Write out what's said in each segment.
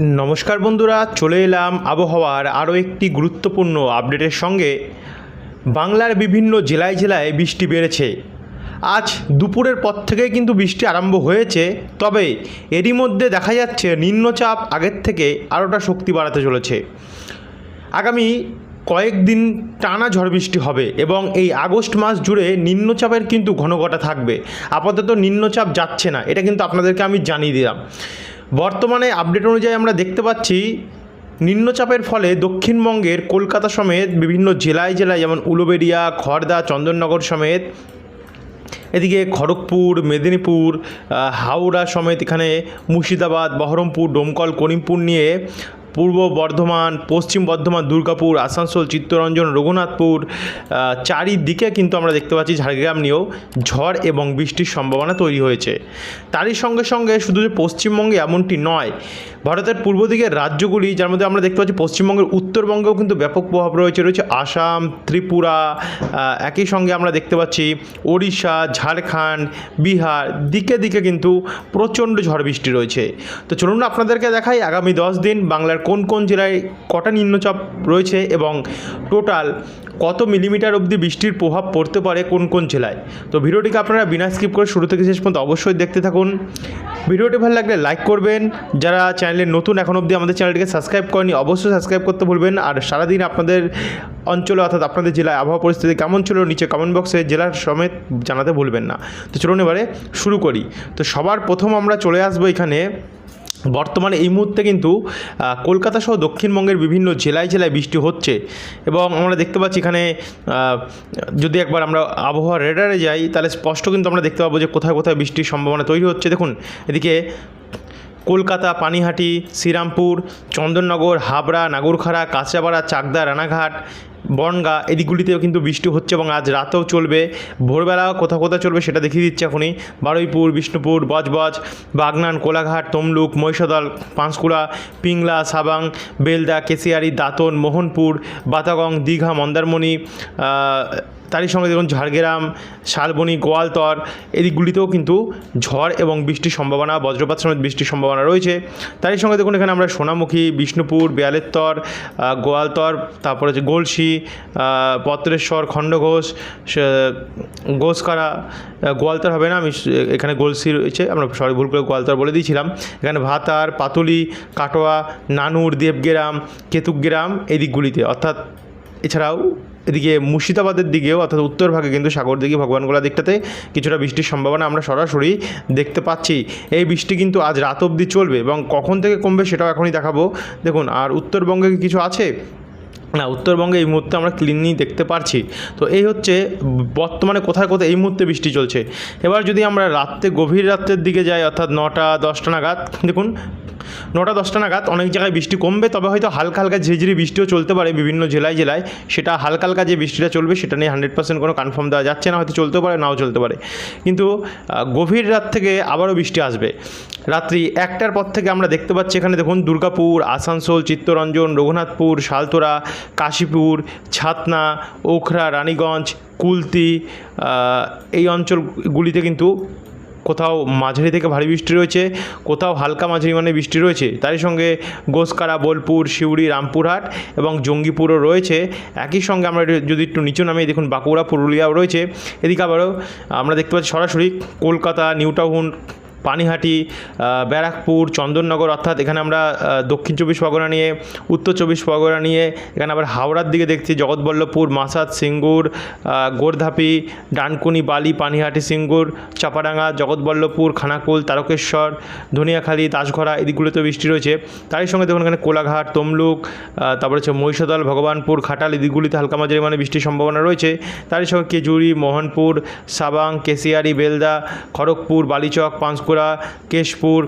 নমস্কার বন্ধুরা, চলে এলাম আবহাওয়ার আরও একটি গুরুত্বপূর্ণ আপডেটের সঙ্গে। বাংলার বিভিন্ন জেলায় জেলায় বৃষ্টি বেড়েছে। আজ দুপুরের পর থেকে কিন্তু বৃষ্টি আরম্ভ হয়েছে, তবে এরই মধ্যে দেখা যাচ্ছে নিম্নচাপ আগের থেকে আরোটা শক্তি বাড়াতে চলেছে। আগামী কয়েকদিন টানা ঝড় বৃষ্টি হবে এবং এই আগস্ট মাস জুড়ে নিম্নচাপের কিন্তু ঘনঘটা থাকবে। আপাতত নিম্নচাপ যাচ্ছে না, এটা কিন্তু আপনাদেরকে আমি জানিয়ে দিলাম। বর্তমানে আপডেট অনুযায়ী আমরা দেখতে পাচ্ছি নিম্নচাপের ফলে দক্ষিণবঙ্গের কলকাতা সমেত বিভিন্ন জেলায় জেলায় যেমন উলুবেড়িয়া খড়দা চন্দননগর সমেত, এদিকে খড়গপুর, মেদিনীপুর হাওড়া সমেত এখানে মুর্শিদাবাদ, বহরমপুর, ডোমকল, করিমপুর নিয়ে পূর্ব বর্ধমান, পশ্চিম বর্ধমান, দুর্গাপুর, আসানসোল, চিত্তরঞ্জন, রঘুনাথপুর চারিদিকে কিন্তু আমরা দেখতে পাচ্ছি ঝাড়গ্রাম নিয়েও ঝড় এবং বৃষ্টির সম্ভাবনা তৈরি হয়েছে। তারই সঙ্গে সঙ্গে শুধু যে পশ্চিমবঙ্গে এমনটি নয়, ভারতের পূর্ব দিকের রাজ্যগুলি, যার মধ্যে আমরা দেখতে পাচ্ছি পশ্চিমবঙ্গের উত্তরবঙ্গেও কিন্তু ব্যাপক প্রভাব রয়েছে। রয়েছে আসাম, ত্রিপুরা একই সঙ্গে আমরা দেখতে পাচ্ছি ওড়িশা, ঝাড়খণ্ড, বিহার, দিকে দিকে কিন্তু প্রচণ্ড ঝড় বৃষ্টি রয়েছে। তো চলুন আপনাদেরকে দেখাই আগামী দশ দিন বাংলার কোন কোন জেলায় কটা নিম্নচাপ রয়েছে এবং টোটাল কত মিলিমিটার অবধি বৃষ্টির প্রভাব পড়তে পারে কোন কোন জেলায়? তো ভিডিওটিকে আপনারা বিনা স্কিপ করে শুরু থেকে শেষ পর্যন্ত অবশ্যই দেখতে থাকুন। ভিডিওটি ভালো লাগলে লাইক করবেন। যারা চ্যানেলে নতুন এখন অবধি আমাদের চ্যানেলটিকে সাবস্ক্রাইব করেনি অবশ্যই সাবস্ক্রাইব করতে ভুলবেন আর সারাদিন আপনাদের অঞ্চলে অর্থাৎ আপনাদের জেলায় আবহাওয়া পরিস্থিতি কেমন ছিল নিচে কমেন্ট বক্সে জেলার সমেত জানাতে ভুলবেন না। তো চলুন এবারে শুরু করি। তো সবার প্রথম আমরা চলে আসব এখানে বর্তমানে এই মুহূর্তে কিন্তু কলকাতা সহ দক্ষিণবঙ্গের বিভিন্ন জেলায় জেলায় বৃষ্টি হচ্ছে এবং আমরা দেখতে পাচ্ছি এখানে যদি একবার আমরা আবহাওয়া রেডারে যাই, তাহলে স্পষ্ট কিন্তু আমরা দেখতে পাবো যে কোথায় কোথায় বৃষ্টির সম্ভাবনা তৈরি হচ্ছে। দেখুন, এদিকে কলকাতা, পানিহাটি, শ্রীরামপুর, চন্দননগর, হাবড়া, নাগরখাড়া কাঁচাপাড়া চাকদা, রানাঘাট বনগা, এদিকগুলিতেও কিন্তু বৃষ্টি হচ্ছে এবং আজ রাতেও চলবে। ভোরবেলা কোথাও কোথাও চলবে সেটা দেখিয়ে দিচ্ছে এখনই। বারুইপুর, বিষ্ণুপুর, বজবজ, বাগনান, কোলাঘাট, তমলুক, মহিষাদল, পাঁশকুড়া, পিংলা, সাবাং, বেলদা, কেশিয়ারি, দাতন, মোহনপুর, বাতাগং, দীঘা, মন্দারমণি তারই সঙ্গে দেখুন ঝাড়গ্রাম, শালবনি, গোয়ালতর, এদিকগুলিতেও কিন্তু ঝড় এবং বৃষ্টির সম্ভাবনা, বজ্রপাত সমেত বৃষ্টির সম্ভাবনা রয়েছে। তারই সঙ্গে দেখুন এখানে আমরা সোনামুখী, বিষ্ণুপুর, বেয়ালেত্তর গোয়ালতর, তারপরে হচ্ছে গলসি পত্রেশ্বর, খণ্ডঘোষ ঘোষকারা গোয়ালতর হবে না, আমি এখানে গলসি রয়েছে, আমরা সরি ভুল করে গোয়ালতর বলে দিয়েছিলাম। এখানে ভাতার, পাতুলি, কাটোয়া, নানুর, দেবগ্রাম কেতুগ্রাম এই দিকগুলিতে অর্থাৎ এছাড়াও এদিকে মুর্শিদাবাদের দিকেও, অর্থাৎ উত্তর ভাগে কিন্তু সাগর দিকে, ভগবানগোলা দিকটাতে কিছুটা বৃষ্টির সম্ভাবনা আমরা সরাসরি দেখতে পাচ্ছি। এই বৃষ্টি কিন্তু আজ রাত অবধি চলবে এবং কখন থেকে কমবে সেটাও এখনই দেখাবো। দেখুন, আর উত্তরবঙ্গে কিছু আছে? না, উত্তরবঙ্গে এই মুহূর্তে আমরা ক্লিনই দেখতে পারছি। তো এই হচ্ছে বর্তমানে কোথায় কোথায় এই মুহূর্তে বৃষ্টি চলছে। এবার যদি আমরা রাত্রে, গভীর রাত্রের দিকে যাই, অর্থাৎ নটা, দশটা নাগাদ, দেখুন, নটা, দশটা নাগাদ অনেক জায়গায় বৃষ্টি কমবে, তবে হয়তো হালকা হালকা ঝিরিঝিরি বৃষ্টিও চলতে পারে বিভিন্ন জেলায় জেলায়। সেটা হালকা হালকা যে বৃষ্টিটা চলবে, সেটা নিয়ে হান্ড্রেড পার্সেন্ট কোনো কনফার্ম দেওয়া যাচ্ছে না, হয়তো চলতেও পারে, নাও চলতে পারে। কিন্তু গভীর রাত থেকে আবারও বৃষ্টি আসবে। রাত্রি একটার পর থেকে আমরা দেখতে পাচ্ছি এখানে, দেখুন, দুর্গাপুর, আসানসোল, চিত্তরঞ্জন, রঘুনাথপুর, শালতোরা কাশীপুর, ছাতনা, ওখরা, রানীগঞ্জ, কুলতি এই অঞ্চলগুলিতে কিন্তু কোথাও মাঝারি থেকে ভারী বৃষ্টি রয়েছে, কোথাও হালকা মাঝারি মানে বৃষ্টি রয়েছে। তারই সঙ্গে গোসকারা, বোলপুর সিউড়ি রামপুরহাট এবং জঙ্গিপুরও রয়েছে। একই সঙ্গে আমরা যদি একটু নিচু নামে দেখুন, বাঁকুড়া, পুরুলিয়াও রয়েছে। এদিকে আবারও আমরা দেখতে পাচ্ছি সরাসরি কলকাতা, নিউ টাউন পানিহাটি ব্যারাকপুর, চন্দননগর, অর্থাৎ এখানে আমরা দক্ষিণ চব্বিশ পরগনা নিয়ে, উত্তর চব্বিশ পরগনা নিয়ে, এখানে আবার হাওড়ার দিকে দেখছি জগৎবল্লভপুর মাসাদ সিঙ্গুর গোর্ধাপি, ডানকুনি, বালি, পানিহাটি সিঙ্গুর, চাপাডাঙ্গা, জগৎবল্লভপুর, খানাকুল, তারকেশ্বর, ধনিয়াখালী দাসঘরা এদিকগুলোতে বৃষ্টি রয়েছে। তারই সঙ্গে দেখুন এখানে কোলাঘাট, তমলুক তারপরে হচ্ছে মহিষাদল, ভগবানপুর খাটাল এদিকগুলিতে হালকা মাঝারি মানে বৃষ্টির সম্ভাবনা রয়েছে। তারই সঙ্গে কেজুরি মোহনপুর, সাবাং, কেশিয়ারি, বেলদা, খড়গপুর, বালিচক পাঁশকুড়া কেশপুর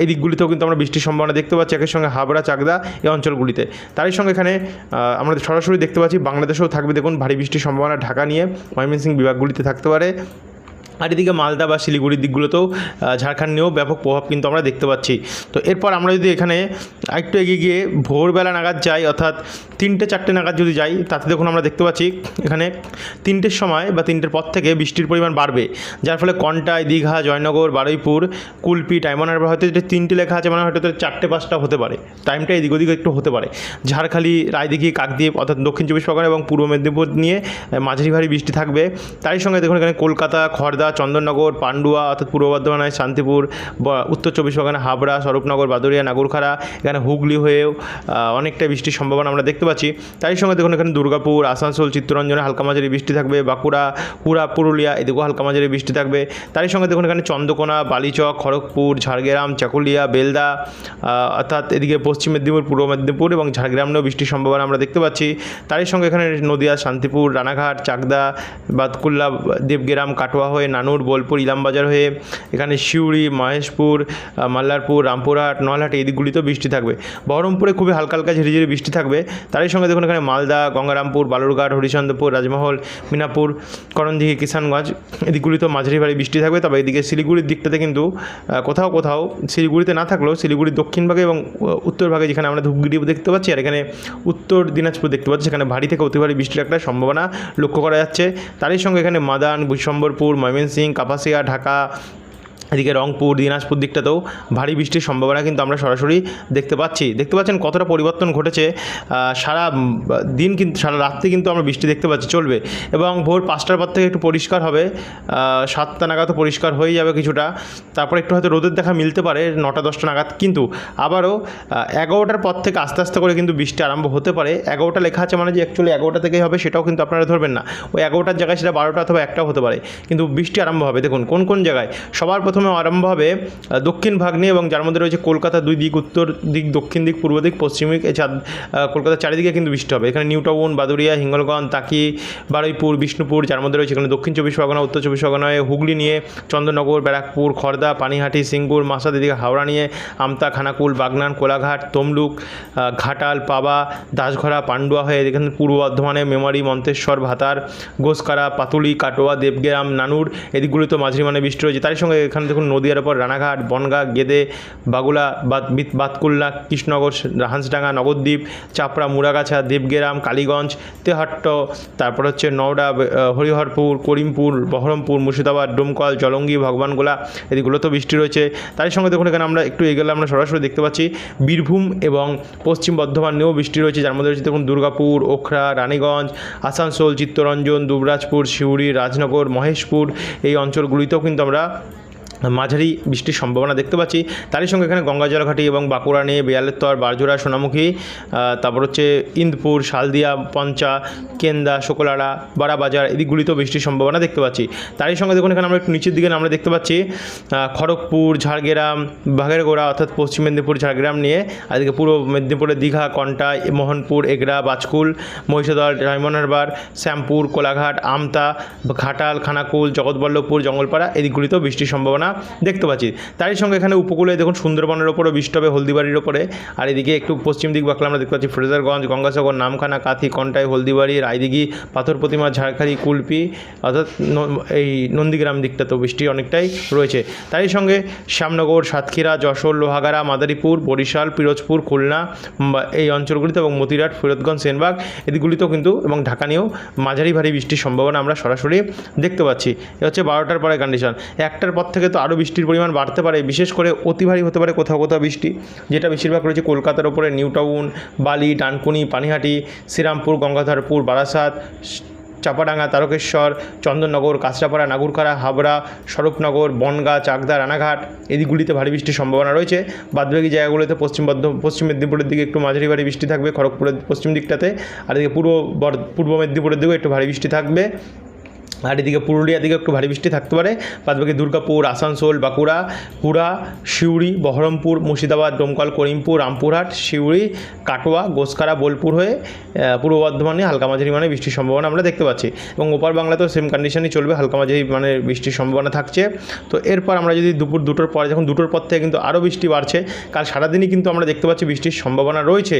এই দিকগুলিতেও কিন্তু আমরা বৃষ্টির সম্ভাবনা দেখতে পাচ্ছি। একের সঙ্গে হাবড়া, চাকদা এই অঞ্চলগুলিতে। তারই সঙ্গে এখানে আমরা সরাসরি দেখতে পাচ্ছি, বাংলাদেশেও থাকবে। দেখুন, ভারী বৃষ্টির সম্ভাবনা ঢাকা নিয়ে ময়মনসিংহ বিভাগগুলিতে থাকতে পারে। আর এদিকে মালদা বা শিলিগুড়ির দিকগুলোতেও ঝাড়খণ্ড নিয়েও ব্যাপক প্রভাব কিন্তু আমরা দেখতে পাচ্ছি। তো এরপর আমরা যদি এখানে একটু এগিয়ে গিয়ে ভোরবেলা নাগাদ যাই, অর্থাৎ তিনটে, চারটে নাগাদ যদি যাই, তাতে দেখুন আমরা দেখতে পাচ্ছি এখানে তিনটের সময় বা তিনটের পর থেকে বৃষ্টির পরিমাণ বাড়বে। যার ফলে কন্টাই, দীঘা, জয়নগর, বারুইপুর, কুলপি টাইমান হারবার হয়তো যেটা তিনটে লেখা আছে মানে হয়তো চারটে, পাঁচটা হতে পারে। টাইমটা এদিক ওদিক একটু হতে পারে। ঝাড়খালি, রায়দিঘি, কাকদ্বীপ, অর্থাৎ দক্ষিণ চব্বিশ পরগনা এবং পূর্ব মেদিনীপুর নিয়ে মাঝারি ভারী বৃষ্টি থাকবে। তারই সঙ্গে দেখুন এখানে কলকাতা খড়দা চন্দননগর, পান্ডুয়া, অর্থাৎ পূর্ব বর্ধমানের শান্তিপুর উত্তর চব্বিশ পরগনা, হাবড়া, স্বরূপনগর বাদুরিয়া নাগরখাড়া, এখানে হুগলি হয়েও অনেকটা বৃষ্টির সম্ভাবনা আমরা দেখতে পাচ্ছি। তারই সঙ্গে দেখুন এখানে দুর্গাপুর, আসানসোল, চিত্তরঞ্জনে হালকা মাঝারি বৃষ্টি থাকবে। বাঁকুড়া, পুরা পুরুলিয়া, এদিকেও হালকা মাঝারি বৃষ্টি থাকবে। তারই সঙ্গে দেখুন এখানে চন্দ্রকোনা, বালিচক, খড়গপুর, ঝাড়গ্রাম, চাকুলিয়া, বেলদা অর্থাৎ এদিকে পশ্চিম মেদিনীপুর, পূর্ব মেদিনীপুর এবং ঝাড়গ্রাম নিয়েও বৃষ্টির সম্ভাবনা আমরা দেখতে পাচ্ছি। তারই সঙ্গে এখানে নদিয়া, শান্তিপুর, রানাঘাট, চাকদা, বাতকুল্লা, দেবগ্রাম, কাটোয়া হয়ে নানুর, বোলপুর, ইলামবাজার হয়ে এখানে সিউড়ি, মহেশপুর মাল্লারপুর, রামপুরহাট, নলহাট এই দিকগুলিতেও বৃষ্টি থাকবে। বহরমপুরে খুবই হালকা হালকা ঝিরিঝিরি বৃষ্টি থাকবে। তারই সঙ্গে দেখুন এখানে মালদা, গঙ্গারামপুর, বালুরঘাট হরিচন্দ্রপুর রাজমহল, মিনাপুর, করণদিঘি, কিষানগঞ্জ এদিকগুলিতেও মাঝারি ভারী বৃষ্টি থাকবে। তবে এদিকে শিলিগুড়ির দিকটাতে কিন্তু কোথাও কোথাও শিলিগুড়িতে না থাকলেও শিলিগুড়ির দক্ষিণ ভাগে এবং উত্তর ভাগে যেখানে আমরা ধূপগুড়ি দেখতে পাচ্ছি আর এখানে উত্তর দিনাজপুর দেখতে পাচ্ছি, সেখানে ভারী থেকে অতি ভারী বৃষ্টির একটা সম্ভাবনা লক্ষ্য করা যাচ্ছে। তারই সঙ্গে এখানে মাদান, বিশ্বম্বরপুর ময়মনসিংহ কাপাসিয়া ঢাকা এদিকে রংপুর, দিনাজপুর দিকটাতেও ভারী বৃষ্টির সম্ভাবনা কিন্তু আমরা সরাসরি দেখতে পাচ্ছি। দেখতে পাচ্ছেন কতটা পরিবর্তন ঘটেছে? সারা দিন কিন্তু সারা রাত্রি কিন্তু আমরা বৃষ্টি দেখতে পাচ্ছি, চলবে। এবং ভোর পাঁচটার পর থেকে একটু পরিষ্কার হবে। সাতটা নাগাদ পরিষ্কার হয়ে যাবে কিছুটা। তারপর একটু হয়তো রোদের দেখা মিলতে পারে, নটা, দশটা নাগাদ। কিন্তু আবারও এগারোটার পর থেকে আস্তে আস্তে করে কিন্তু বৃষ্টি আরম্ভ হতে পারে। এগারোটা লেখা আছে মানে যে অ্যাকচুয়ালি এগারোটা থেকেই হবে, সেটাও কিন্তু আপনারা ধরবেন না। ওই এগারোটার জায়গায় সেটা বারোটা অথবা একটাও হতে পারে। কিন্তু বৃষ্টি আরম্ভ হবে। দেখুন, কোন কোন জায়গায়? সবার প্রথমে আরম্ভ হবে দক্ষিণ ভাগ নিয়ে এবং যার মধ্যে রয়েছে কলকাতা দুই দিক, উত্তর দিক, দক্ষিণ দিক, পূর্ব দিক, পশ্চিম দিক চার কলকাতার চারিদিকে কিন্তু বৃষ্টি হবে। এখানে নিউ টাউন বাদুরিয়া হিঙ্গলগঞ্জ, তাকি, বারুইপুর, বিষ্ণুপুর, যার মধ্যে রয়েছে এখানে দক্ষিণ চব্বিশ পরগনা, উত্তর চব্বিশ পরগনায় হুগলি নিয়ে, চন্দ্রনগর, ব্যারাকপুর খড়দা পানিহাটি, সিঙ্গুর, মাসাদ এদিকে হাওড়া নিয়ে, আমতা, খানাকুল, বাগনান, কোলাঘাট, তমলুক ঘাটাল, পাবা, দাসঘরা, পান্ডুয়া হয়ে এখানে পূর্ব বর্ধমানে মেমারি, মন্তেশ্বর, ভাতার, গোসকারা, পাতুলি, কাটোয়া, দেবগ্রাম, নানুর, এদিকগুলিতে মাঝারি মানে বৃষ্টি রয়েছে। তার সঙ্গে এখানে দেখুন, নদীয়ার ওপর রানাঘাট, বনগা, গেদে, বাগুলা বাত বিত- বাতকুল্লা, কৃষ্ণনগর হাঁসডাঙ্গা নগরদ্বীপ চাপড়া মুরাগাছা দেবগ্রাম, কালীগঞ্জ, তেহট্ট, তারপর হচ্ছে নওডা হরিহরপুর, করিমপুর, বহরমপুর, মুর্শিদাবাদ, ডোমকল, জলঙ্গি, ভগবানগোলা এদিকগুলোতেও বৃষ্টি রয়েছে। তার সঙ্গে দেখুন, এখানে আমরা একটু এগেলে আমরা সরাসরি দেখতে পাচ্ছি বীরভূম এবং পশ্চিম বর্ধমান নিয়েও বৃষ্টি রয়েছে, যার মধ্যে রয়েছে দেখুন, দুর্গাপুর, ওখরা, রানীগঞ্জ, আসানসোল, চিত্তরঞ্জন, দুবরাজপুর সিউড়ি রাজনগর, মহেশপুর, এই অঞ্চলগুলিতেও কিন্তু আমরা মাঝারি বৃষ্টির সম্ভাবনা দেখতে পাচ্ছি। তারই সঙ্গে এখানে গঙ্গা জলঘাটি এবং বাঁকুড়া নিয়ে বেয়ালের তর বারজোড়া, সোনামুখী তারপর হচ্ছে ইন্দপুর, শালদিয়া, পঞ্চা, কেন্দা, শোকলাড়া বাড়াবাজার এদিকগুলিতেও বৃষ্টির সম্ভাবনা দেখতে পাচ্ছি। তারই সঙ্গে দেখুন এখানে আমরা একটু নিচের দিকে আমরা দেখতে পাচ্ছি খড়গপুর, ঝাড়গ্রাম, বাঘেরগোড়া অর্থাৎ পশ্চিম মেদিনীপুর, ঝাড়গ্রাম নিয়ে এদিকে পূর্ব মেদিনীপুরের দীঘা, কন্টা, মোহনপুর এগরা বাজকুল, মহিষাদল ডায়মন্ড হারবার শ্যামপুর, কোলাঘাট, আমতা, ঘাটাল, খানাকুল, জগৎবল্লভপুর, জঙ্গলপাড়া এদিকগুলিতেও বৃষ্টির সম্ভাবনা দেখতে পাচ্ছি। তারই সঙ্গে এখানে উপকূলে দেখুন সুন্দরবনের ওপরও বৃষ্টি হবে হলদিবাড়ির ওপরে। আর এদিকে একটু পশ্চিম দিক বাঁকলে আমরা দেখতে পাচ্ছি ফ্রেজারগঞ্জ, গঙ্গাসাগর, নামখানা, কাথি, কন্টাই, হলদিবাড়ি, রায়দিঘি, পাথর প্রতিমা ঝাড়খালি কুলপি, অর্থাৎ এই নন্দীগ্রাম দিকটা তো বৃষ্টি অনেকটাই রয়েছে। তারই সঙ্গে শ্যামনগর, সাতক্ষীরা, যশোর, লোহাগাড়া, মাদারীপুর, বরিশাল, পিরোজপুর, খুলনা এই অঞ্চলগুলিতে এবং মতিরাট ফরিদগঞ্জ সেনবাগ এদিকগুলিতেও কিন্তু এবং ঢাকা নিয়েও মাঝারি ভারী বৃষ্টির সম্ভাবনা আমরা সরাসরি দেখতে পাচ্ছি। এ হচ্ছে বারোটার পরে কন্ডিশন একটার পর থেকে তো আরও বৃষ্টির পরিমাণ বাড়তে পারে, বিশেষ করে অতি ভারী হতে পারে কোথাও কোথাও বৃষ্টি, যেটা বেশিরভাগ রয়েছে কলকাতার ওপরে নিউ টাউন বালি, ডানকুনি, পানিহাটি, শ্রীরামপুর, গঙ্গাধরপুর, বারাসাত, চাপাডাঙ্গা, তারকেশ্বর, চন্দননগর, কাঁচরাপাড়া নাগুরখাড়া হাবড়া, স্বরূপনগর, বনগা, চাকদা, রানাঘাট এদিকগুলিতে ভারী বৃষ্টির সম্ভাবনা রয়েছে। বাদবাকি জায়গাগুলোতে পশ্চিম বর্ধ পশ্চিম মেদিনীপুরের দিকে একটু মাঝারি ভারী বৃষ্টি থাকবে, খড়গপুরের পশ্চিম দিকটাতে, আর এদিকে পূর্ব পূর্ব মেদিনীপুরের দিকেও একটু ভারী বৃষ্টি থাকবে। আর এদিকে পুরুলিয়ার দিকে একটু ভারী বৃষ্টি থাকতে পারে। বাদবাকি দুর্গাপুর, আসানসোল, বাঁকুড়া, পুরা, সিউড়ি, বহরমপুর, মুর্শিদাবাদ ডোমকল করিমপুর, রামপুরহাট, সিউড়ি, কাটোয়া গোসকারা বোলপুর হয়ে পূর্ব বর্ধমানে হালকা মাঝারি মানে বৃষ্টির সম্ভাবনা আমরা দেখতে পাচ্ছি। এবং ওপার বাংলাতেও সেম কন্ডিশনই চলবে, হালকা মাঝারি মানে বৃষ্টির সম্ভাবনা থাকছে। তো এরপর আমরা যদি দুপুর দুটোর পরে, যখন দুটোর পর থেকে কিন্তু আরও বৃষ্টি বাড়ছে, কাল সারাদিনই কিন্তু আমরা দেখতে পাচ্ছি বৃষ্টির সম্ভাবনা রয়েছে।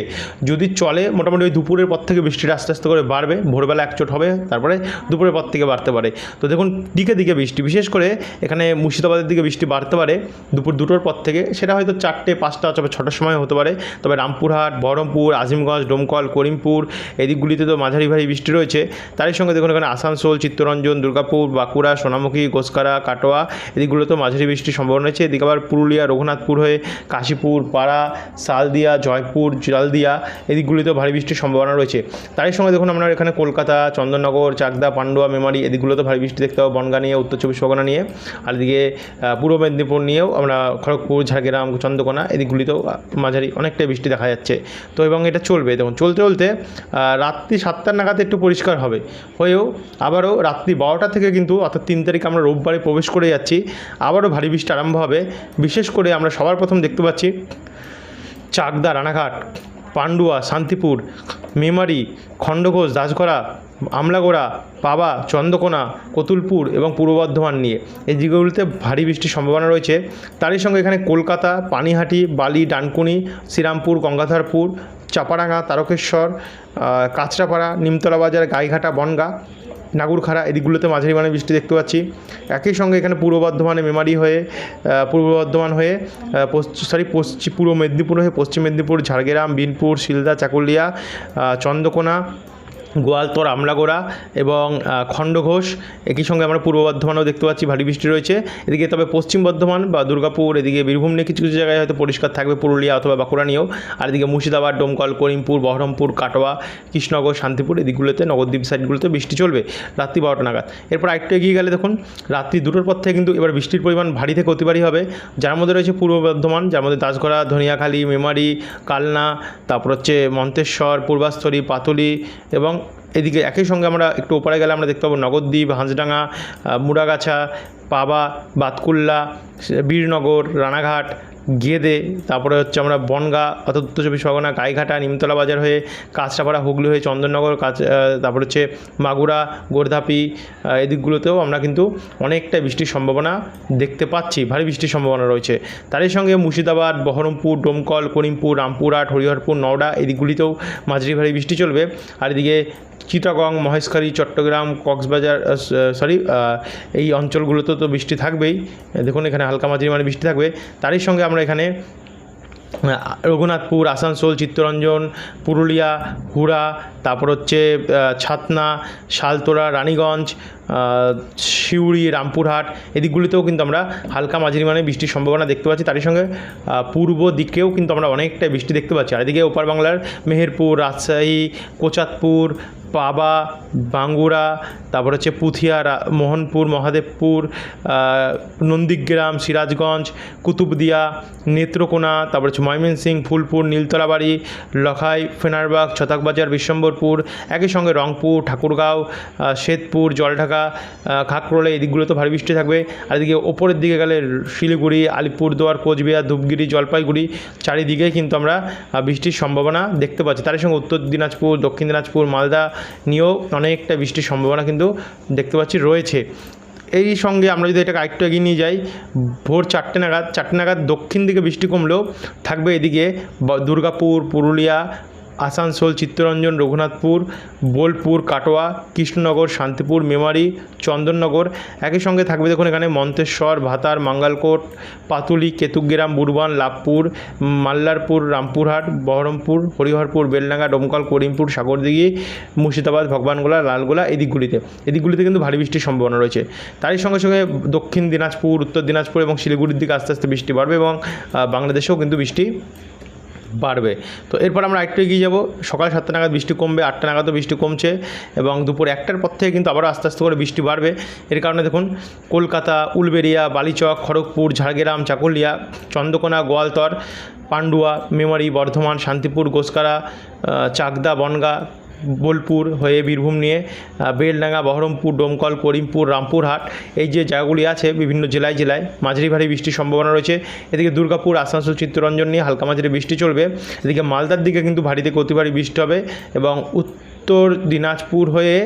যদি চলে, মোটামুটি ওই দুপুরের পর থেকে বৃষ্টিটা আস্তে আস্তে করে বাড়বে, ভোরবেলা একচোট হবে, তারপরে দুপুরের পর থেকে বাড়তে বাড়তে পারে। তো দেখুন, দিকে দিকে বৃষ্টি, বিশেষ করে এখানে মুর্শিদাবাদের দিকে বৃষ্টি বাড়তে পারে দুপুর দুটোর পর থেকে। সেটা হয়তো চারটে, পাঁচটা অথবা ছটার সময় হতে পারে। তবে রামপুরহাট, বহরমপুর, আজিমগঞ্জ, ডোমকল, করিমপুর এই দিকগুলিতে তো মাঝারি ভারী বৃষ্টি রয়েছে। তারই সঙ্গে দেখুন, এখানে আসানসোল, চিত্তরঞ্জন, দুর্গাপুর, বাঁকুড়া, সোনামুখী গোসকারা কাটোয়া এদিকগুলোতে মাঝারি বৃষ্টির সম্ভাবনা রয়েছে। এদিকে আবার পুরুলিয়া, রঘুনাথপুর হয়ে কাশীপুর, পাড়া, সালদিয়া, জয়পুর, জলদিয়া এদিকগুলিতেও ভারী বৃষ্টির সম্ভাবনা রয়েছে। তারই সঙ্গে দেখুন, আমরা এখানে কলকাতা, চন্দননগর, চাকদা, পান্ডুয়া, মেমারি এদিকগুলোতে ভারী বৃষ্টি দেখতে পাবো, বনগা নিয়ে, উত্তর চব্বিশ পরগনা নিয়ে, আর এদিকে পূর্ব মেদিনীপুর নিয়েও আমরা খড়গপুর, ঝাড়গ্রাম, চন্দ্রকোনা এদিকগুলিতেও মাঝারি অনেকটাই বৃষ্টি দেখা যাচ্ছে। তো এবং এটা চলবে, দেখুন, চলতে চলতে রাত্রি সাতটার নাগাদ একটু পরিষ্কার হবে। হয়েও আবারও রাত্রি বারোটা থেকে কিন্তু অর্থাৎ তিন তারিখ আমরা রোববারে প্রবেশ করে যাচ্ছি। আবারও ভারী বৃষ্টি আরম্ভ হবে। বিশেষ করে আমরা সবার প্রথম দেখতে পাচ্ছি চাকদা, রানাঘাট, পান্ডুয়া, শান্তিপুর, মেমারি, খণ্ডঘোষ, দাসগড়া আমলাগোড়া, পাবা, চন্দ্রকোনা, কতুলপুর এবং পূর্ব বর্ধমান নিয়ে। এই জায়গাগুলিতে ভারী বৃষ্টির সম্ভাবনা রয়েছে। তারই সঙ্গে এখানে কলকাতা, পানিহাটি, বালি, ডানকুনি, শ্রীরামপুর, গঙ্গাধরপুর চাপাডাঙ্গা তারকেশ্বর কাঁচরাপাড়া, নিমতলা বাজার, গাইঘাটা, বনগা, নাগুরখাড়া এদিকগুলোতে মাঝারি মানে বৃষ্টি দেখতে পাচ্ছি। একই সঙ্গে এখানে পূর্ব বর্ধমানে মেমারি হয়ে পূর্ব বর্ধমান হয়ে সরি পশ্চিম পূর্ব মেদিনীপুর হয়ে পশ্চিম মেদিনীপুর, ঝাড়গ্রাম, বিনপুর, শিলদা, চাকুলিয়া চন্দ্রকোনা গোয়ালতর আমলাগোড়া এবং খণ্ডঘোষ, একই সঙ্গে আমরা পূর্ব বর্ধমানেও দেখতে পাচ্ছি ভারী বৃষ্টি রয়েছে। এদিকে তবে পশ্চিম বর্ধমান বা দুর্গাপুর, এদিকে বীরভূম নিয়ে কিছু কিছু জায়গায় হয়তো পরিষ্কার থাকবে পুরুলিয়া অথবা বাঁকুড়া নিয়েও। আর এদিকে মুর্শিদাবাদ, ডোমকল, করিমপুর, বহরমপুর, কাটোয়া, কৃষ্ণনগর, শান্তিপুর, এদিকগুলোতে, নবদ্বীপ সাইডগুলোতে বৃষ্টি চলবে রাত্রি বারোটা নাগাদ। এরপর আরেকটু এগিয়ে গেলে দেখুন, রাত্রি দুটোর পর থেকে কিন্তু এবার বৃষ্টির পরিমাণ ভারী থেকে অতি ভারী হবে। যার মধ্যে রয়েছে পূর্ব বর্ধমান, যার মধ্যে দাসগড়া, ধনিয়াখালী, মেমারি, কালনা, তারপর হচ্ছে মন্তেশ্বর পূর্বাস্তরী পাতলি এবং এদিকে একই সঙ্গে আমরা একটু ওপারে গেলে আমরা দেখতে পাবো নগরদ্বীপ হাঁসডাঙ্গা মুড়াগাছা পাবা বাতকুল্লা বীরনগর রানাঘাট গেদে তারপরে হচ্ছে আমরা বনগা অর্থাৎ উত্তর চব্বিশ পরগনা গাইঘাটা নিমতলা বাজার হয়ে কাঁচরাপাড়া হুগলি হয়ে চন্দননগর আহ, তারপর হচ্ছে মাগুরা গোর্ধাপি এদিকগুলোতেও আমরা কিন্তু অনেকটা বৃষ্টির সম্ভাবনা দেখতে পাচ্ছি ভারী বৃষ্টির সম্ভাবনা রয়েছে। তারই সঙ্গে মুর্শিদাবাদ বহরমপুর ডোমকল করিমপুর রামপুরহাট হরিহরপুর নওডা এদিকগুলিতেও মাঝারি ভারী বৃষ্টি চলবে। আর এদিকে চিটাগং, মহেশখালী, চট্টগ্রাম, কক্সবাজার সরি এই অঞ্চলগুলোতে তো বৃষ্টি থাকবেই। দেখুন এখানে হালকা মাঝারি মানে বৃষ্টি থাকবে। তারই সঙ্গে আমরা এখানে রঘুনাথপুর, আসানসোল, চিত্তরঞ্জন, পুরুলিয়া, হুড়া, তারপর হচ্ছে ছাতনা শালতোড়া রানীগঞ্জ সিউড়ি, রামপুরহাট, এদিকগুলিতেও কিন্তু আমরা হালকা মাঝারি মানে বৃষ্টির সম্ভাবনা দেখতে পাচ্ছি। তারই সঙ্গে পূর্ব দিকেও কিন্তু আমরা অনেকটাই বৃষ্টি দেখতে পাচ্ছি। আর এদিকে ওপার বাংলার মেহেরপুর, রাজশাহী, কোচাতপুর পাবা বাঙ্গুড়া তারপর হচ্ছে পুথিয়া মোহনপুর, মহাদেবপুর নন্দীগ্রাম, সিরাজগঞ্জ, কুতুবদিয়া, নেত্রকোনা, তারপর হচ্ছে ময়মনসিং ফুলপুর, নীলতলাবাড়ি, লখাই, ফেনারবাগ ছতাকবাজার বিশ্বম্বরপুর, একই সঙ্গে রংপুর, ঠাকুরগাঁও শ্বেতপুর, জলঢাকা খাকরোলে, এই দিকগুলোতে ভারী বৃষ্টি থাকবে। আর এদিকে ওপরের দিকে গেলে শিলিগুড়ি, আলিপুরদুয়ার, কোচবিহার, ধূপগিরি, জলপাইগুড়ি, চারিদিকেই কিন্তু আমরা বৃষ্টির সম্ভাবনা দেখতে পাচ্ছি। তার সঙ্গে উত্তর দিনাজপুর, দক্ষিণ দিনাজপুর, মালদা নিয়েও অনেকটা বৃষ্টির সম্ভাবনা কিন্তু দেখতে পাচ্ছি রয়েছে। এই সঙ্গে আমরা যদি এটাকে আরেকটু এগিয়ে নিয়ে যাই, ভোর চারটে নাগাদ চারটে নাগাদ দক্ষিণ দিকে বৃষ্টি কমলেও থাকবে এদিকে দুর্গাপুর, পুরুলিয়া আসানসোল, চিত্তরঞ্জন, রঘুনাথপুর, বোলপুর, কাটোয়া, কৃষ্ণনগর, শান্তিপুর, মেমারি, চন্দননগর। একই সঙ্গে থাকবে দেখুন এখানে মন্তেশ্বর, ভাতার, মাঙ্গালকোট, পাতুলি, কেতুগ্রাম বুরবান লাভপুর, মাল্লারপুর, রামপুরহাট, বহরমপুর, হরিহরপুর বেলডাঙ্গা ডোমকল, করিমপুর, সাগরদিঘি, মুর্শিদাবাদ, ভগবানগোলা, লালগোলা এদিকগুলিতে এদিকগুলিতে কিন্তু ভারী বৃষ্টির সম্ভাবনা রয়েছে। তারই সঙ্গে সঙ্গে দক্ষিণ দিনাজপুর, উত্তর দিনাজপুর এবং শিলিগুড়ির দিকে আস্তে আস্তে বৃষ্টি বাড়বে এবং বাংলাদেশেও কিন্তু বৃষ্টি বাড়বে। তো এরপর আমরা একটু এগিয়ে যাব। সকাল সাতটা নাগাদ বৃষ্টি কমবে, আটটা নাগাদও বৃষ্টি কমছে এবং দুপুর একটার পর থেকে কিন্তু আবারও আস্তে আস্তে করে বৃষ্টি বাড়বে। এর কারণে দেখুন, কলকাতা উলবেরিয়া বালিচক, খড়গপুর, ঝাড়গ্রাম, চাকুলিয়া, চন্দ্রকোনা, গোয়ালতর, পান্ডুয়া, মেমারি, বর্ধমান, শান্তিপুর, গোসকারা চাকদা, বনগা বোলপুর হয়ে বীরভূম নিয়ে বেলডাঙ্গা, বহরমপুর, ডোমকল, করিমপুর, রামপুরহাট, এই যে জায়গাগুলি আছে বিভিন্ন জেলায় জেলায় মাঝারি ভারী বৃষ্টির সম্ভাবনা রয়েছে। এদিকে দুর্গাপুর, আসানসোল, চিত্তরঞ্জন নিয়ে হালকা মাঝারি বৃষ্টি চলবে। এদিকে মালদার দিকে কিন্তু ভারী থেকে ভারী বৃষ্টি হবে এবং উত্তর দিনাজপুর হয়ে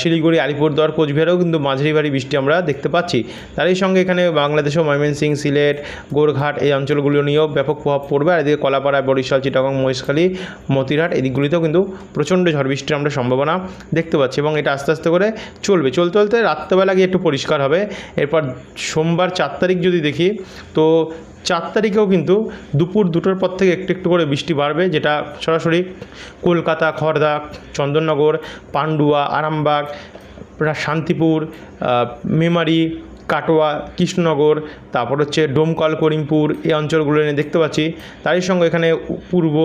শিলিগুড়ি, আলিপুরদুয়ার, কোচবিহারেও কিন্তু মাঝারি ভারী বৃষ্টি আমরা দেখতে পাচ্ছি। তারই সঙ্গে এখানে বাংলাদেশেও ময়মনসিং, সিলেট, গোরঘাট এই অঞ্চলগুলো নিয়েও ব্যাপক প্রভাব পড়বে। আর এদিকে কলাপাড়া, বরিশাল, চিটাগং, মহেশখালী, মতিরহাট এদিকগুলিতেও কিন্তু প্রচণ্ড ঝড় বৃষ্টির আমরা সম্ভাবনা দেখতে পাচ্ছি এবং এটা আস্তে আস্তে করে চলবে। চলতে চলতে রাত্রেবেলা গিয়ে একটু পরিষ্কার হবে। এরপর সোমবার চার তারিখ যদি দেখি, তো চার তারিখেও কিন্তু দুপুর দুটোর পর থেকে একটু একটু করে বৃষ্টি বাড়বে, যেটা সরাসরি কলকাতা খড়দা চন্দননগর, পান্ডুয়া, আরামবাগ, শান্তিপুর মেমারি কাটোয়া, কৃষ্ণনগর, তারপর হচ্ছে ডোমকল, করিমপুর এই অঞ্চলগুলো নিয়ে দেখতে পাচ্ছি। তারই সঙ্গে এখানে পূর্ব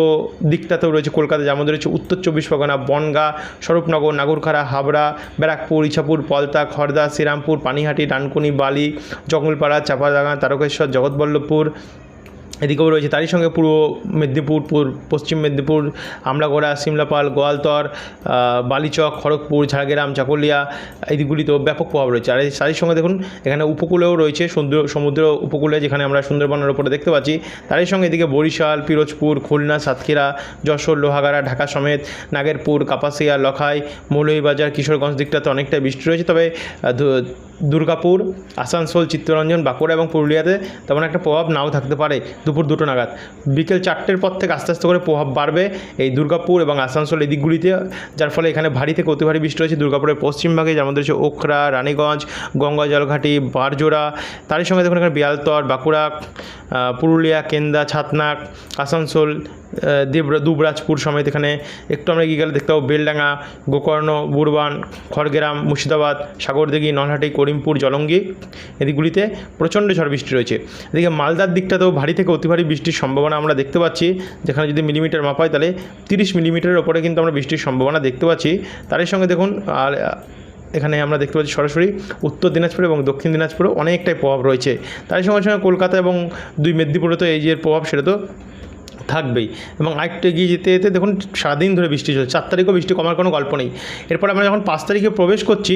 দিকটাতেও রয়েছে কলকাতা, যার মধ্যে রয়েছে উত্তর চব্বিশ পরগনা, বনগা, স্বরূপনগর, নাগরখাড়া, হাবড়া, ব্যারাকপুর, ইছাপুর, পলতা, খড়দা, শ্রীরামপুর, পানিহাটি, ডানকুনি, বালি, জঙ্গলপাড়া চাপাডাঙ্গা তারকেশ্বর, জগৎবল্লভপুর এদিকেও রয়েছে তারই সঙ্গে পূর্ব মেদিনীপুর পূর- পশ্চিম মেদিনীপুর আমলাগোড়া সিমলাপাল, গোয়ালতর বালিচক, খড়গপুর, ঝাড়গ্রাম, চাকুলিয়া, এই ব্যাপক প্রভাব রয়েছে। আর তারই সঙ্গে দেখুন, এখানে উপকূলেও রয়েছে সমুদ্র সমুদ্র উপকূলে যেখানে আমরা সুন্দরবনের ওপরে দেখতে পাচ্ছি। তারই সঙ্গে এদিকে বরিশাল, পিরোজপুর, খুলনা, সাতক্ষীরা, যশোর, লোহাগাড়া, ঢাকা সমেত, নাগেরপুর, কাপাসিয়া, লখাই, মৌলভীবাজার, কিশোরগঞ্জ দিকটাতে অনেকটাই বৃষ্টি রয়েছে। তবে দুর্গাপুর আসানসোল চিত্তরঞ্জন বাঁকুড়া এবং পুরুলিয়াতে তেমন একটা প্রভাব নাও থাকতে পারে দুপুর দুটো নাগাদ। বিকেল চারটের পর থেকে আস্তে আস্তে করে প্রভাব বাড়বে এই দুর্গাপুর এবং আসানসোল এই দিকগুলিতে যার ফলে এখানে ভারী থেকে অতি ভারী বৃষ্টি হয়েছে দুর্গাপুরের পশ্চিমভাগে মধ্যে রয়েছে ওখরা রানীগঞ্জ গঙ্গা জলঘাটি বারজোড়া। তারই সঙ্গে দেখুন এখানে বিয়ালতর বাঁকুড়া পুরুলিয়া কেন্দা ছাতনাক আসানসোল আহ, দেব দুবরাজপুর সমেত এখানে একটু আমরা এগিয়ে গেলে দেখতে পাবো বেলডাঙ্গা গোকর্ণ বুরবান খড়গ্রাম মুর্শিদাবাদ সাগরদিঘি নলহাটি করিমপুর, জলঙ্গি এদিকগুলিতে প্রচণ্ড ঝড় বৃষ্টি রয়েছে। এদিকে মালদার দিকটাতেও ভারী থেকে অতি ভারী বৃষ্টির সম্ভাবনা আমরা দেখতে পাচ্ছি। যেখানে যদি মিলিমিটার মাপা হয় তাহলে তিরিশ মিলিমিটারের ওপরে কিন্তু আমরা বৃষ্টির সম্ভাবনা দেখতে পাচ্ছি। তারই সঙ্গে দেখুন, আর এখানে আমরা দেখতে পাচ্ছি সরাসরি উত্তর দিনাজপুর এবং দক্ষিণ দিনাজপুরেও অনেকটাই প্রভাব রয়েছে। তারই সঙ্গে সঙ্গে কলকাতা এবং দুই মেদিনীপুরে তো এই যে প্রভাব, সেটা তো থাকবেই। এবং আরেকটু এগিয়ে যেতে যেতে দেখুন, সারাদিন ধরে বৃষ্টি চলছে। চার তারিখও বৃষ্টি, কমার কোনো গল্প নেই। এরপর আমরা যখন পাঁচ তারিখে প্রবেশ করছি,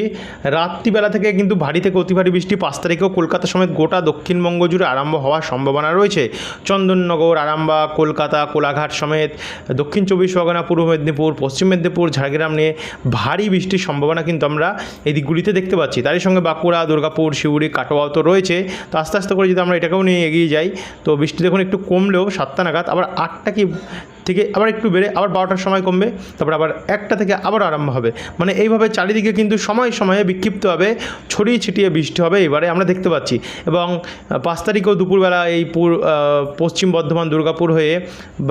রাত্রিবেলা থেকে কিন্তু ভারী থেকে অতি ভারী বৃষ্টি, পাঁচ তারিখেও কলকাতা সমেত গোটা দক্ষিণবঙ্গ জুড়ে আরম্ভ হওয়ার সম্ভাবনা রয়েছে। চন্দননগর আরামবাগ কলকাতা, কোলাঘাট সমেত, দক্ষিণ চব্বিশ পরগনা, পূর্ব মেদিনীপুর, পশ্চিম মেদিনীপুর, ঝাড়গ্রাম নিয়ে ভারী বৃষ্টির সম্ভাবনা কিন্তু আমরা এই দিকগুলিতে দেখতে পাচ্ছি। তারই সঙ্গে বাঁকুড়া, দুর্গাপুর, শিউড়ি, কাটোয়াও তো রয়েছে। তো আস্তে আস্তে করে যদি আমরা এটাকেও নিয়ে এগিয়ে যাই, তো বৃষ্টি দেখুন একটু কমলেও সাতটা নাগাদ, আবার আটটা কি থেকে আবার একটু বেড়ে আবার বারোটার সময় কমবে, তারপর আবার একটা থেকে আবার আরম্ভ হবে। মানে এইভাবে চারিদিকে কিন্তু সময় সময়ে বিক্ষিপ্তভাবে ছড়িয়ে ছিটিয়ে বৃষ্টি হবে এবারে আমরা দেখতে পাচ্ছি। এবং পাঁচ তারিখেও দুপুরবেলা এই পুর পশ্চিম বর্ধমান দুর্গাপুর হয়ে,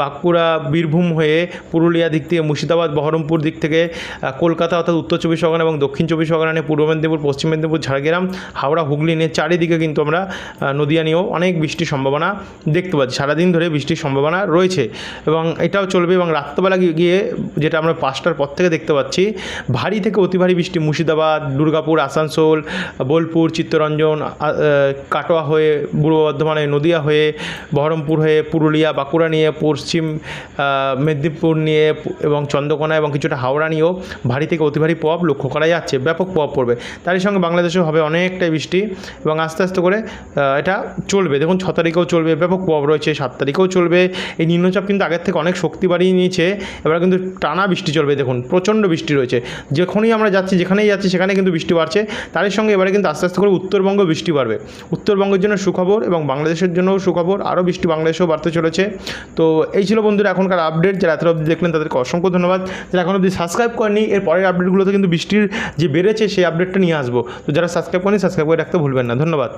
বাঁকুড়া, বীরভূম হয়ে, পুরুলিয়া দিক থেকে মুর্শিদাবাদ, বহরমপুর দিক থেকে কলকাতা অর্থাৎ উত্তর চব্বিশ পরগনা এবং দক্ষিণ চব্বিশ পরগনা নিয়ে পূর্ব মেদিনীপুর, পশ্চিম মেদিনীপুর, ঝাড়গ্রাম, হাওড়া, হুগলি নিয়ে চারিদিকে কিন্তু আমরা নদিয়া নিয়েও অনেক বৃষ্টির সম্ভাবনা দেখতে পাচ্ছি। সারাদিন ধরে বৃষ্টির সম্ভাবনা রয়েছে। এবং এটাও চলবে এবং রাত্রেবেলা গিয়ে- যেটা আমরা পাঁচটার পর থেকে দেখতে পাচ্ছি, ভারী থেকে অতি ভারী বৃষ্টি, মুর্শিদাবাদ, দুর্গাপুর, আসানসোল, বোলপুর, চিত্তরঞ্জন কাটোয়া হয়ে, পূর্ব বর্ধমানে নদিয়া হয়ে, বহরমপুর হয়ে, পুরুলিয়া, বাঁকুড়া নিয়ে, পশ্চিম মেদিনীপুর নিয়ে এবং চন্দ্রকোনা এবং কিছুটা হাওড়া নিয়েও ভারী থেকে অতি ভারী প্রভাব লক্ষ্য করা যাচ্ছে, ব্যাপক প্রভাব পড়বে। তারই সঙ্গে বাংলাদেশেও হবে অনেকটাই বৃষ্টি এবং আস্তে আস্তে করে এটা চলবে। দেখুন, ছ তারিখেও চলবে, ব্যাপক প্রভাব রয়েছে, সাত তারিখেও চলবে। এই নিম্নচাপ কিন্তু আগের থেকে অনেক শক্তি বাড়িয়ে নিয়েছে, এবার কিন্তু টানা বৃষ্টি চলবে, দেখুন, প্রচণ্ড বৃষ্টি রয়েছে। যখনই আমরা যাচ্ছি, যেখানেই যাচ্ছি, সেখানে কিন্তু বৃষ্টি বাড়ছে। তারই সঙ্গে এবারে কিন্তু আস্তে আস্তে করে উত্তরবঙ্গ বৃষ্টি বাড়বে। উত্তরবঙ্গের জন্য সুখবর এবং বাংলাদেশের জন্যও সুখবর, আরও বৃষ্টি বাংলাদেশেও বাড়তে চলেছে। তো এই ছিল বন্ধুরা এখনকার আপডেট যারা এত অবধি দেখলেন, তাদেরকে অসংখ্য ধন্যবাদ। যারা এখন অবধি সাবস্ক্রাইব করেনি এর পরের আপডেটগুলোতে কিন্তু বৃষ্টির যে বেড়েছে, সেই আপডেটটা নিয়ে আসব। তো যারা সাবস্ক্রাইব করেনি সাবস্ক্রাইব করে রাখতে ভুলবেন না। ধন্যবাদ।